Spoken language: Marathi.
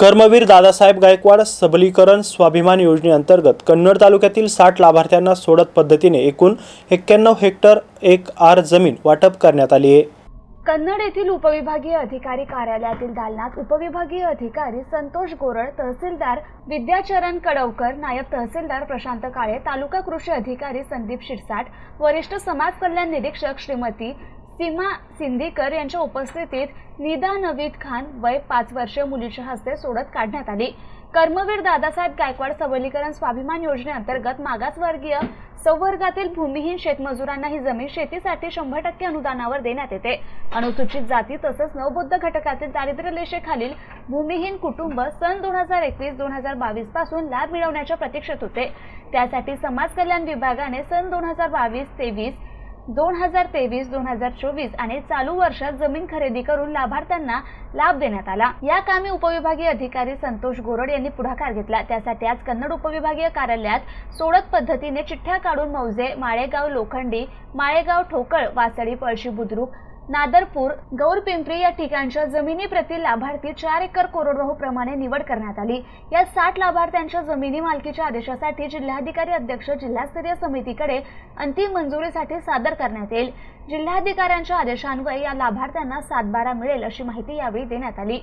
कर्मवीर दादासाहेब गायकवाड सबलीकरण स्वाभिमान योजनेअंतर्गत कन्नड तालुक्यातील साठ लाभार्थ्यांना सोडत पद्धतीने एकूण एक्क्याण्णव हेक्टर एक आर जमीन वाटप करण्यात आली आहे. कन्नड येथील उपविभागीय अधिकारी कार्यालयातील दालनात उपविभागीय अधिकारी संतोष गोरळ तहसीलदार विद्याचरण कडवकर नायब तहसीलदार प्रशांत काळे तालुका कृषी अधिकारी संदीप शिरसाट वरिष्ठ समाज कल्याण निरीक्षक श्रीमती सीमा सिंदीकर यांच्या उपस्थितीत निदा नवीद खान वय पाच वर्षीय मुलीच्या हस्ते सोडत काढण्यात आली. कर्मवीर दादासाहेब गायकवाड सबलीकरण स्वाभिमान योजनेअंतर्गत मागासवर्गीय संवर्गातील भूमिहीन शेतमजुरांना ही जमीन शेतीसाठी शंभर टक्के अनुदानावर देण्यात येते. अनुसूचित जाती तसंच नवबौद्ध घटकातील दारिद्र्य रेषेखालील भूमिहीन कुटुंब सन दोन हजार एकवीस दोन हजार बावीसपासून लाभ मिळवण्याच्या प्रतीक्षेत होते. त्यासाठी समाज कल्याण विभागाने सन दोन हजार बावीस तेवीस दोन हजार तेवीस दोन हजार चोवीस आणि चालू वर्षात जमीन खरेदी करून लाभार्थ्यांना लाभ देण्यात आला. या कामी उपविभागीय अधिकारी संतोष गोरड यांनी पुढाकार घेतला. त्यासाठी आज कन्नड उपविभागीय कार्यालयात सोडत पद्धतीने चिठ्ठ्या काढून मौजे माळेगाव लोखंडी माळेगाव ठोकळ वासळी पळशी बुद्रुक नादरपूर गौरपिंपरी या ठिकाणच्या जमिनीप्रती लाभार्थी चार एकर कोरडवाहू प्रमाणे निवड करण्यात आली. या साठ लाभार्थ्यांच्या जमिनी मालकीच्या आदेशासाठी जिल्हाधिकारी अध्यक्ष जिल्हास्तरीय समितीकडे अंतिम मंजुरीसाठी सादर करण्यात येईल. जिल्हाधिकाऱ्यांच्या आदेशान्वये या लाभार्थ्यांना सातबारा मिळेल अशी माहिती यावेळी देण्यात आली.